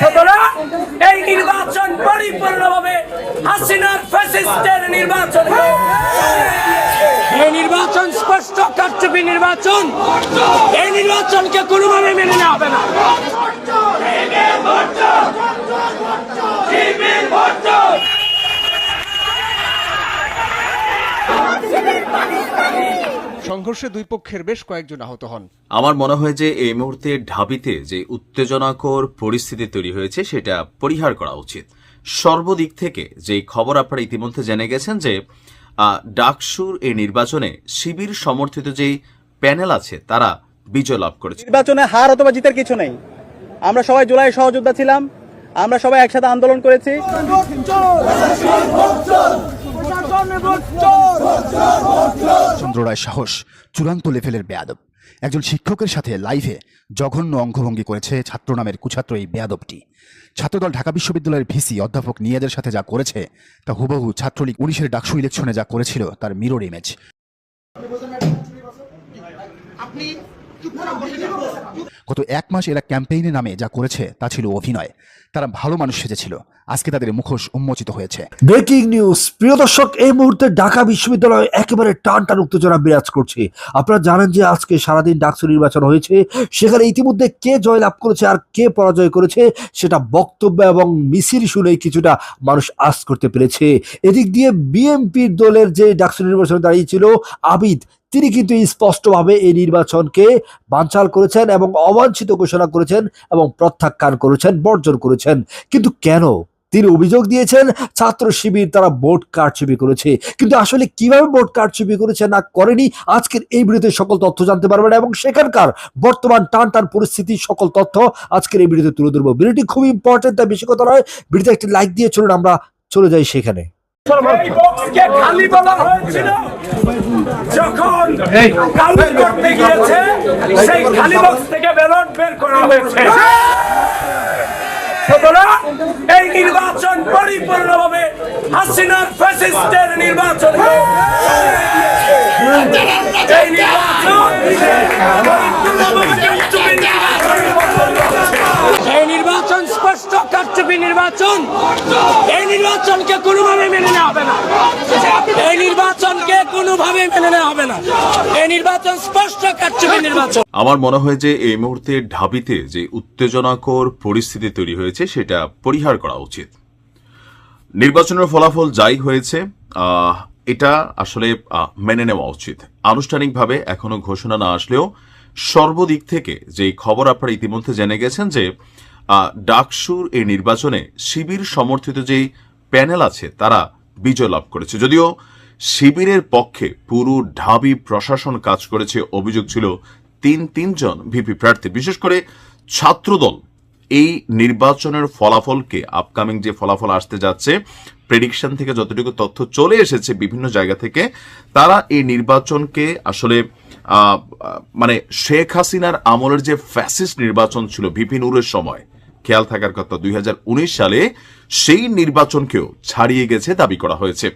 সুতরাং এই নির্বাচন পরিপূর্ণভাবে হাসিনার ফ্যাসিস্টের নির্বাচন। এই নির্বাচন স্পষ্ট কারচুপি নির্বাচন এই নির্বাচনকে কোনোভাবে মেনে নেওয়া হবে না সংঘর্ষে দুই পক্ষের বেশ কয়েকজন আহত হন। আমার মনে হয় যে এই মুহূর্তে ঢাবিতে যে উত্তেজনাকর পরিস্থিতি তৈরি হয়েছে সেটা পরিহার করা উচিত। সর্বদিক থেকে যে খবর আপনারা ইতিমধ্যে জেনে গেছেন যে ডাকসুর এই নির্বাচনে শিবির সমর্থিত যেই প্যানেল আছে তারা বিজয় লাভ করেছে। নির্বাচনে হার অথবা জিতার কিছু নেই। আমরা সবাই জুলাই সহযোদ্ধা ছিলাম। আমরা সবাই একসাথে আন্দোলন করেছি। চন্দ্র রায় সাহস চূড়ান্ত লেভেলের বেয়াদব। একজন শিক্ষকের সাথে লাইভে জঘন্য অঙ্গভঙ্গি করেছে ছাত্র নামের কুছাত্র এই বেয়াদবটি। ছাত্রদল ঢাকা বিশ্ববিদ্যালয়ের ভিসি অধ্যাপক নিয়াদের সাথে যা করেছে তা হুবহু ছাত্রলীগ উনিশের ডাকসু ইলেকশনে যা করেছিল তার মিরর ইমেজ গত এক মাস এরা ক্যাম্পেইনের নামে যা করেছে তা ছিল অভিনয়। তারা ভালো মানুষ সেজেছিল। আজকে তাদের মুখোশ উন্মোচিত হয়েছে। ব্রেকিং নিউজ, প্রিয় দর্শক, এই মুহূর্তে ঢাকা বিশ্ববিদ্যালয়ে একেবারে টান টান উত্তেজনা বিরাজ করছে। আপনারা জানেন যে আজকে সারাদিন ডাকসু নির্বাচন হয়েছে। সেখানে ইতিমধ্যে কে জয়লাভ করেছে আর কে পরাজয় করেছে, সেটা বক্তব্য এবং মিছিল শুনে কিছুটা মানুষ আস করতে পেরেছে। এদিক দিয়ে বিএনপির দলের যে ডাকসু নির্বাচনে দাঁড়িয়েছিল, আবিদ, তিনি কিন্তু স্পষ্টভাবে এই নির্বাচনকে বানচাল করেছেন এবং অবাঞ্ছিত ঘোষণা করেছেন এবং প্রত্যাখ্যান করেছেন, বর্জন করেছেন। কিন্তু কেন? তিনি অভিযোগ দিয়েছেন ছাত্র শিবির তারা ভোট কারচুপি করেছে। কিন্তু আসলে কীভাবে ভোট কারচুপি করেছে না করেনি আজকের এই ভিডিওতে সকল তথ্য জানতে পারবেন এবং সেখানকার বর্তমান টান টান পরিস্থিতি সকল তথ্য আজকের এই ভিডিওতে তুলে ধরবো। ভিডিওটি খুব ইম্পর্টেন্ট তাই বেশি কথা নয়। ভিডিওতে একটি লাইক দিয়ে চলুন আমরা চলে যাই সেখানে। খালি বলা হয়েছিল। যখন করতে গিয়েছে সেই খালি বক্স থেকে ব্যালট বের করা হয়েছে। সুতরাং এই নির্বাচন পরিপূর্ণভাবে হাসিনার ফ্যাসিস্টের নির্বাচন। এই নির্বাচন এই নির্বাচন স্পষ্ট নির্বাচন এই নির্বাচনকে কোনোভাবে মেনে নেওয়া হবে না। এই নির্বাচনকে কোনোভাবে মেনে নেওয়া হবে না। এই নির্বাচন স্পষ্ট কারচুপি নির্বাচন। আমার মনে হয় যে এই মুহূর্তে ঢাবিতে যে উত্তেজনাকর পরিস্থিতি তৈরি হয়েছে, সেটা পরিহার করা উচিত। নির্বাচনের ফলাফল যাই হয়েছে এটা আসলে মেনে নেওয়া উচিত। আনুষ্ঠানিকভাবে এখনও ঘোষণা না আসলেও সর্বদিক থেকে যে খবর আপনারা ইতিমধ্যে জেনে গেছেন যে ডাকসুর এই নির্বাচনে শিবির সমর্থিত যেই প্যানেল আছে, তারা বিজয় লাভ করেছে। যদিও শিবিরের পক্ষে পুরো ঢাবি প্রশাসন কাজ করেছে, অভিযোগ ছিল তিন, তিনজন ভিপি প্রার্থী। বিশেষ করে ছাত্রদল এই নির্বাচনের ফলাফলকে আপকামিং যে ফলাফল আসতে যাচ্ছে প্রেডিকশন থেকে যতটুকু তথ্য চলে এসেছে বিভিন্ন জায়গা থেকে, তারা এই নির্বাচনকে আসলে মানে শেখ হাসিনার আমলের যে ফ্যাসিস্ট নির্বাচন ছিল ভিপি নুরের সময় খেয়াল থাকার কথা দুই সালে সেই নির্বাচনকেও ছাড়িয়ে গেছে দাবি করা হয়েছে।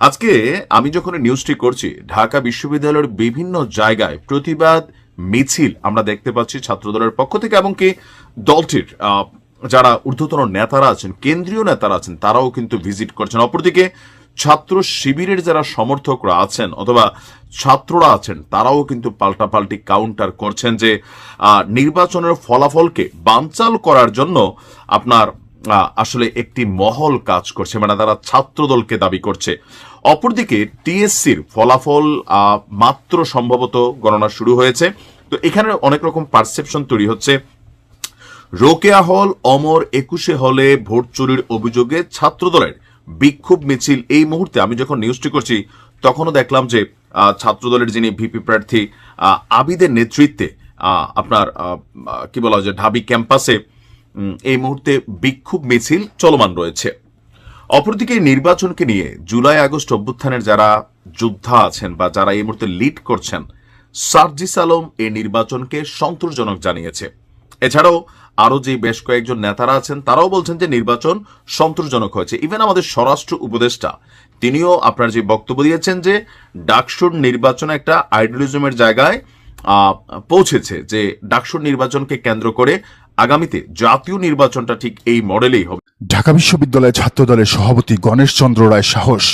আজকে আমি যখন নিউজটি করছি ঢাকা বিশ্ববিদ্যালয়ের বিভিন্ন জায়গায় প্রতিবাদ মিছিল আমরা দেখতে পাচ্ছি ছাত্রদলের পক্ষ থেকে এমনকি দলটির আহ, যারা ঊর্ধ্বতন নেতারা আছেন কেন্দ্রীয় নেতারা আছেন তারাও কিন্তু ভিজিট করছেন। অপরদিকে ছাত্র শিবিরের যারা সমর্থকরা আছেন অথবা ছাত্ররা আছেন, তারাও কিন্তু পাল্টাপাল্টি কাউন্টার করছেন যে নির্বাচনের ফলাফলকে বানচাল করার জন্য আপনার আসলে একটি মহল কাজ করছে মানে তারা ছাত্রদলকে দাবি করছে। অপরদিকে টিএসসির ফলাফল মাত্র সম্ভবত গণনা শুরু হয়েছে। তো এখানে অনেক রকম পারসেপশন তৈরি হচ্ছে। রোকেয়া হল, অমর একুশে হলে ভোট চুরির অভিযোগে ছাত্রদলের বিক্ষোভ মিছিল। এই মুহূর্তে আমি যখন নিউজটি করছি, তখনও দেখলাম যে ছাত্রদলের যিনি ভিপি প্রার্থী আবিদের নেতৃত্বে আপনার কি বলা হয় যে, ঢাবি ক্যাম্পাসে এই মুহূর্তে বিক্ষোভ মিছিল চলমান রয়েছে। অপরদিকে নির্বাচনকে নিয়ে জুলাই আগস্ট অভ্যুত্থানের যারা যোদ্ধা আছেন বা যারা এই মুহূর্তে লিড করছেন, সার্জিস আলম এই নির্বাচনকে সন্তোষজনক জানিয়েছে। এছাড়াও আরও যে বেশ কয়েকজন নেতারা আছেন, তারাও বলছেন যে নির্বাচন সন্তোষজনক হয়েছে। ইভেন আমাদের স্বরাষ্ট্র উপদেষ্টা, তিনিও আপনার যে বক্তব্য দিয়েছেন যে ডাকসুর নির্বাচন একটা আইডিয়ালিজমের জায়গায় পৌঁছেছে যে ডাকসুর নির্বাচনকে কেন্দ্র করে আগামীতে জাতীয় নির্বাচনটা ঠিক এই মডেলেই হবে। ঢাকা বিশ্ববিদ্যালয় ছাত্রদলের সভাপতি গণেশ চন্দ্র রায় সাহস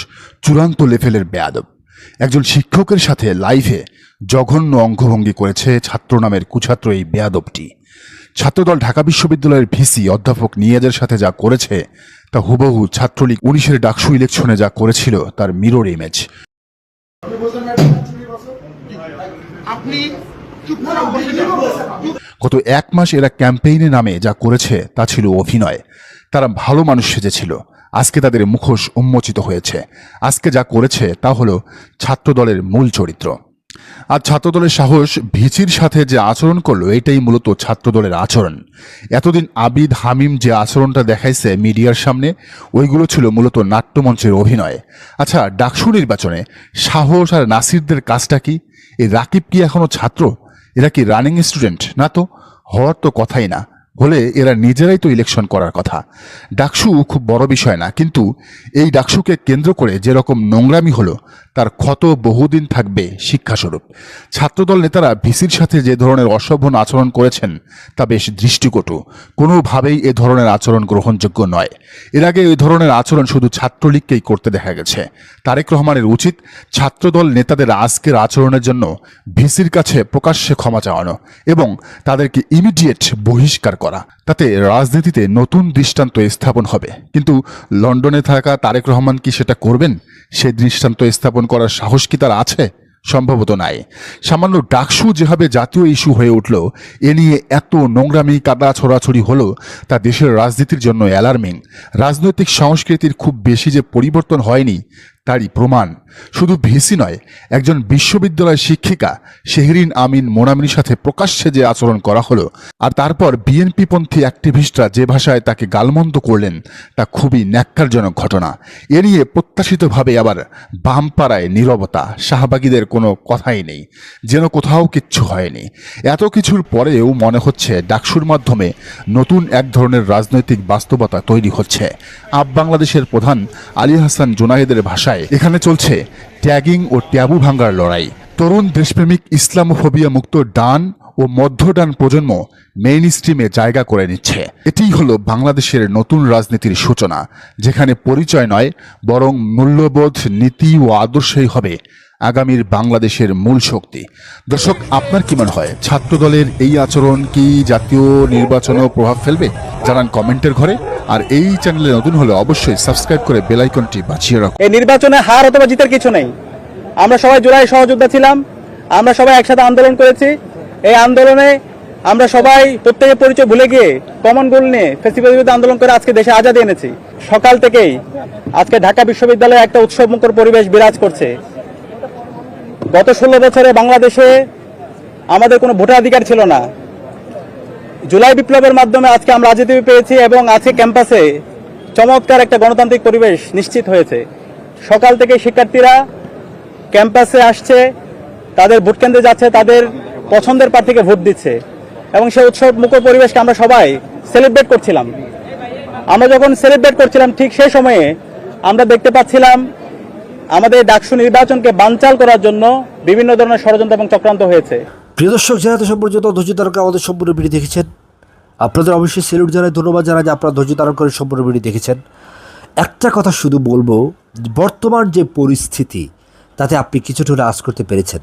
চূড়ান্ত লেভেলের বেয়াদব। একজন শিক্ষকের সাথে লাইভে জঘন্য অঙ্গভঙ্গি করেছে ছাত্র নামের কুছাত্র এই বেয়াদবটি। ছাত্রদল ঢাকা বিশ্ববিদ্যালয়ের ভিসি অধ্যাপক নিয়াজের সাথে যা করেছে তা হুবহু ছাত্রলীগ উনিশের ডাকসু ইলেকশনে যা করেছিল তার মিরর ইমেজ গত এক মাস এরা ক্যাম্পেইনে নামে যা করেছে তা ছিল অভিনয়। তারা ভালো মানুষ সেজেছিল। আজকে তাদের মুখোশ উন্মোচিত হয়েছে। আজকে যা করেছে তা হলো ছাত্রদলের মূল চরিত্র। আর ছাত্রদলের সাহস ভিচির সাথে যে আচরণ করল, এটাই মূলত ছাত্রদলের আচরণ। এতদিন আবিদ হামিম যে আচরণটা দেখাইছে মিডিয়ার সামনে, ওইগুলো ছিল মূলত নাট্যমঞ্চের অভিনয়। আচ্ছা ডাকসু নির্বাচনে সাহস আর নাসিরদের কাজটা কি? এই রাকিব কি এখনও ছাত্র? এরা কি রানিং স্টুডেন্ট না তো? হওয়ার তো কথাই না। হলে এরা নিজেরাই তো ইলেকশন করার কথা। ডাকসু খুব বড় বিষয় না, কিন্তু এই ডাকসুকে কেন্দ্র করে যেরকম নোংরামি হলো, তার ক্ষত বহুদিন থাকবে শিক্ষাস্বরূপ। ছাত্রদল নেতারা ভিসির সাথে যে ধরনের অসভ্য আচরণ করেছেন, তা বেশ দৃষ্টিকটু। কোনোভাবেই এ ধরনের আচরণ গ্রহণযোগ্য নয়। এর আগে এই ধরনের আচরণ শুধু ছাত্রলীগকেই করতে দেখা গেছে। তারেক রহমানের উচিত ছাত্রদল নেতাদের আজকের আচরণের জন্য ভিসির কাছে প্রকাশ্যে ক্ষমা চাওয়ানো এবং তাদেরকে ইমিডিয়েট বহিষ্কার করা। তাতে রাজনীতিতে নতুন দৃষ্টান্ত স্থাপন হবে। কিন্তু লন্ডনে থাকা তারেক রহমান কি সেটা করবেন? সে দৃষ্টান্ত স্থাপন করার সাহস কি তার আছে? সম্ভবত নাই। সামান্য ডাকসু যেভাবে জাতীয় ইস্যু হয়ে উঠল, এ নিয়ে এত নোংরামি, কাদা ছড়াছড়ি হলো, তা দেশের রাজনীতির জন্য অ্যালার্মিং। রাজনৈতিক সংস্কৃতির খুব বেশি যে পরিবর্তন হয়নি তারই প্রমাণ। শুধু ভিসি নয়, একজন বিশ্ববিদ্যালয় শিক্ষিকা শেহরিন আমিন মোনামিনীর সাথে প্রকাশ্যে যে আচরণ করা হলো আর তারপর বিএনপিপন্থী অ্যাক্টিভিস্টরা যে ভাষায় তাকে গালমন্দ করলেন, তা খুবই ন্যাক্কারজনক ঘটনা। এ নিয়ে প্রত্যাশিতভাবে আবার বামপাড়ায় নীরবতা, শাহবাগীদের কোনো কথাই নেই, যেন কোথাও কিচ্ছু হয়নি। এত কিছুর পরেও মনে হচ্ছে ডাকসুর মাধ্যমে নতুন এক ধরনের রাজনৈতিক বাস্তবতা তৈরি হচ্ছে। আপ বাংলাদেশের প্রধান আলী হাসান জুনায়েদের ভাষায় এখানে চলছে ট্যাগিং ও ট্যাবু ভাঙ্গার লড়াই। তরুণ দেশপ্রেমিক ইসলামোফোবিয়া মুক্ত ডান ও মধ্য ডান প্রজন্ম মেইন স্ট্রিমে জায়গা করে নিচ্ছে। এটিই হলো বাংলাদেশের নতুন রাজনীতির সূচনা, যেখানে পরিচয় নয়, বরং মূল্যবোধ, নীতি ও আদর্শই হবে আগামীর বাংলাদেশের মূল শক্তি। দর্শক, আপনার কি মনে হয়, ছাত্রদলের এই আচরণ কি জাতীয় নির্বাচনেও প্রভাব ফেলবে? জানান কমেন্টের ঘরে। আর এই চ্যানেলে নতুন হলে অবশ্যই সাবস্ক্রাইব করে বেলাইকনটি বাঁচিয়ে রাখুন। এই নির্বাচনে হার অথবা জিতার কিছু নেই। আমরা সবাই জুলাই সহযোদ্ধা ছিলাম। আমরা সবাই একসাথে আন্দোলন করেছি। এই আন্দোলনে আমরা সবাই প্রত্যেকের পরিচয় ভুলে গিয়ে কমন গোল নিয়ে আন্দোলন করে আজকে দেশে আজাদি এনেছি। সকাল থেকেই আজকে ঢাকা বিশ্ববিদ্যালয়ে একটা উৎসবমুখর পরিবেশ বিরাজ করছে। গত ষোলো বছরে বাংলাদেশে আমাদের কোনো ভোটাধিকার ছিল না। জুলাই বিপ্লবের মাধ্যমে আজকে আমরা রাজনীতি পেয়েছি এবং আজকে ক্যাম্পাসে চমৎকার একটা গণতান্ত্রিক পরিবেশ নিশ্চিত হয়েছে। সকাল থেকে শিক্ষার্থীরা ক্যাম্পাসে আসছে, তাদের ভোট কেন্দ্রে যাচ্ছে, তাদের পছন্দের প্রার্থীকে ভোট দিচ্ছে এবং সেই উৎসব মুখর পরিবেশকে আমরা সবাই সেলিব্রেট করছিলাম। আমরা যখন সেলিব্রেট করছিলাম, ঠিক সেই সময়ে আমরা দেখতে পাচ্ছিলাম আমাদের ডাকসু নির্বাচনকে বানচাল করার জন্য বিভিন্ন ধরনের ষড়যন্ত্র এবং চক্রান্ত হয়েছে। প্রিয় দর্শক, যারা তো সম্পর্কিত ধৈর্য করে আমাদের সম্পূর্ণ ভিডিও দেখেছেন, আপনাদের অবশ্যই সেলুট জানাই, ধন্যবাদ জানাই যে আপনারা ধৈর্য ধারণ করে সম্পূর্ণ ভিডিও দেখেছেন। একটা কথা শুধু বলব, বর্তমান যে পরিস্থিতি, তাতে আপনি কিছুটা আশ করতে পেরেছেন।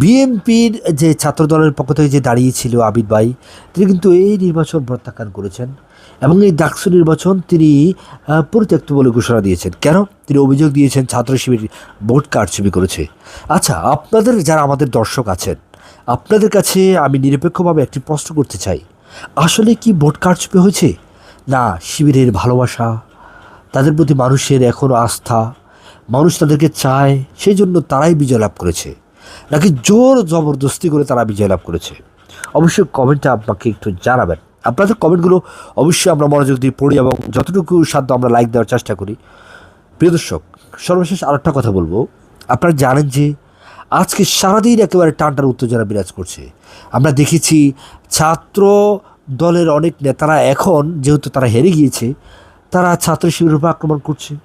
বিএনপির যে ছাত্র দলের পক্ষ থেকে যে দাঁড়িয়েছিল আবিদ ভাই, তিনি কিন্তু এই নির্বাচন প্রত্যাখ্যান করেছেন এবং এই ডাকসু নির্বাচন তিনি পরিত্যক্ত বলে ঘোষণা দিয়েছেন। কেন? তিনি অভিযোগ দিয়েছেন ছাত্র শিবির ভোট কারচুপি করেছে। আচ্ছা আপনাদের যারা আমাদের দর্শক আছেন আপনাদের কাছে আমি নিরপেক্ষভাবে একটি প্রশ্ন করতে চাই। আসলে কি ভোট কারচুপি হয়েছে? না, শিবিরের ভালোবাসা, তাদের প্রতি মানুষের এখনও আস্থা, মানুষ তাদেরকে চায় সেই জন্য তারাই বিজয় লাভ করেছে। নাকি জোর জবরদস্তি করে তারা বিজয় লাভ করেছে? অবশ্যই কমেন্টটা আপনাকে একটু জানাবেন। আপনাদের কমেন্টগুলো অবশ্যই আমরা মনোযোগ দিয়ে পড়ি এবং যতটুকু সাধ্য আমরা লাইক দেওয়ার চেষ্টা করি। প্রিয় দর্শক, সর্বশেষ আরেকটা কথা বলব। আপনারা জানেন যে আজকে সারাদিন একেবারে টানটার উত্তেজনা বিরাজ করছে। আমরা দেখেছি ছাত্র দলের অনেক নেতারা এখন যেহেতু তারা হেরে গিয়েছে, তারা ছাত্র শিবিরের উপর আক্রমণ করছে।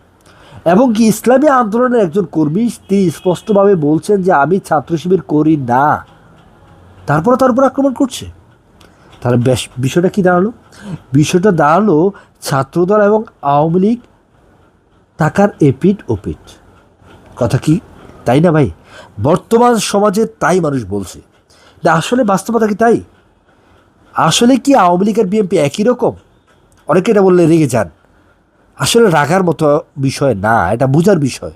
এবং কি ইসলামী আন্দোলনের একজন কর্মী, তিনি স্পষ্টভাবে বলছেন যে, আমি ছাত্র শিবির করি না। তারপরে তার উপর আক্রমণ করছে। তাহলে বেশ, বিষয়টা কি দাঁড়াল? বিষয়টা দাঁড়াল ছাত্রদল এবং আওয়ামী লীগ টাকার এপিট ওপিট কথা কি? তাই না ভাই? বর্তমান সমাজে তাই মানুষ বলছে। না আসলে বাস্তবতা কি তাই? আসলে কি আওয়ামী লীগ আর বিএনপি একই রকম? অনেকে এটা বললে রেগে যান। আসলে রাগার মতো বিষয় না, এটা বোঝার বিষয়।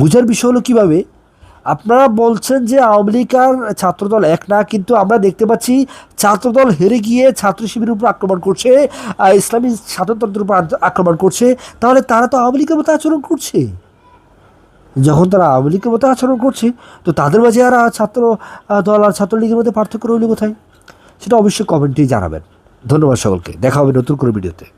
বোঝার বিষয় হলো কীভাবে? আপনারা বলছেন যে আওয়ামী লীগ আর ছাত্রদল এক না, কিন্তু আমরা দেখতে পাচ্ছি ছাত্রদল হেরে গিয়ে ছাত্র শিবিরের উপর আক্রমণ করছে ইসলামী ছাত্রতন্ত্রের উপর আক্রমণ করছে। তাহলে তারা তো আওয়ামী লীগের মতো আচরণ করছে। যখন তারা আওয়ামী লীগের মতো আচরণ করছে, তো তাদের মাঝে আর ছাত্র দল আর ছাত্রলীগের মধ্যে পার্থক্য রইল কোথায়? সেটা অবশ্যই কমেন্টে জানাবেন। ধন্যবাদ সকলকে। দেখা হবে নতুন করে ভিডিওতে।